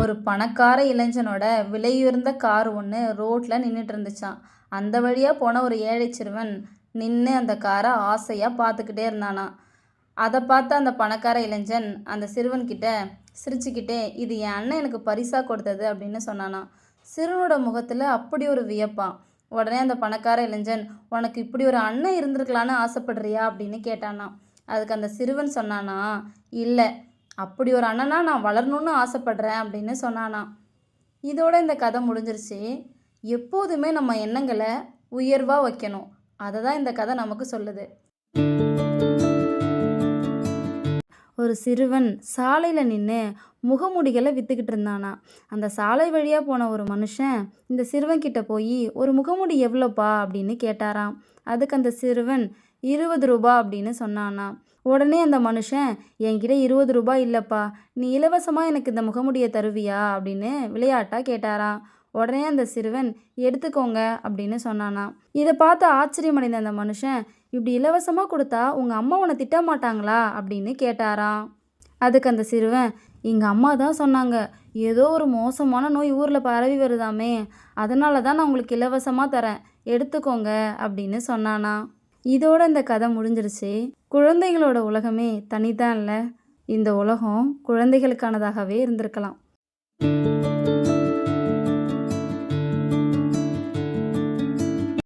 ஒரு பணக்கார இளைஞனோட விலையுயர்ந்த கார் ஒன்று ரோட்டில் நின்றுட்டு இருந்துச்சான் அந்த வழியாக போன ஒரு ஏழை சிறுவன் நின்று அந்த காரை ஆசையாக பார்த்துக்கிட்டே இருந்தானா அதை பார்த்த அந்த பணக்கார இளைஞன் அந்த சிறுவன்கிட்ட சிரிச்சுக்கிட்டே இது என் அண்ணன் எனக்கு பரிசாக கொடுத்தது அப்படின்னு சொன்னானா சிறுவனோட முகத்தில் அப்படி ஒரு வியப்பான் உடனே அந்த பணக்கார இளைஞன் உனக்கு இப்படி ஒரு அண்ணன் இருந்திருக்கலான்னு ஆசைப்படுறியா? அப்படின்னு கேட்டானா. அதுக்கு அந்த சிறுவன் சொன்னானா இல்லை அப்படி ஒரு அண்ணனா நான் வளரணும்னு ஆசைப்படுறேன் அப்படின்னு சொன்னானா. இதோட இந்த கதை முடிஞ்சிருச்சு. எப்போதுமே நம்ம எண்ணங்களை உயர்வாக வைக்கணும். அதை தான் இந்த கதை நமக்கு சொல்லுது. ஒரு சிறுவன் சாலையில் நின்று முகமூடிகளை விற்றுக்கிட்டு இருந்தானா. அந்த சாலை வழியாக போன ஒரு மனுஷன் இந்த சிறுவன் கிட்ட போய் ஒரு முகமூடி எவ்வளோப்பா? அப்படின்னு கேட்டாராம். அதுக்கு அந்த சிறுவன் இருபது ரூபா அப்படின்னு சொன்னானா. உடனே அந்த மனுஷன் என்கிட்ட இருபது ரூபாய் இல்லைப்பா நீ இலவசமாக எனக்கு இந்த முகமுடியை தருவியா? அப்படின்னு விளையாட்டாக கேட்டாராம். உடனே அந்த சிறுவன் எடுத்துக்கோங்க அப்படின்னு சொன்னானா. இதை பார்த்து ஆச்சரியமடைந்த அந்த மனுஷன் இப்படி இலவசமாக கொடுத்தா உங்கள் அம்மா உன்னை திட்ட மாட்டாங்களா? அப்படின்னு கேட்டாராம். அதுக்கு அந்த சிறுவன் எங்கள் அம்மா தான் சொன்னாங்க ஏதோ ஒரு மோசமான நோய் ஊரில் பரவி வருதாமே அதனால தான் நான் உங்களுக்கு இலவசமாக தரேன் எடுத்துக்கோங்க அப்படின்னு சொன்னானா. இதோட இந்த கதை முடிஞ்சிருச்சு. குழந்தைகளோட உலகமே தனிதான் இல்லை இந்த உலகம் குழந்தைகளுக்கானதாகவே இருந்திருக்கலாம்.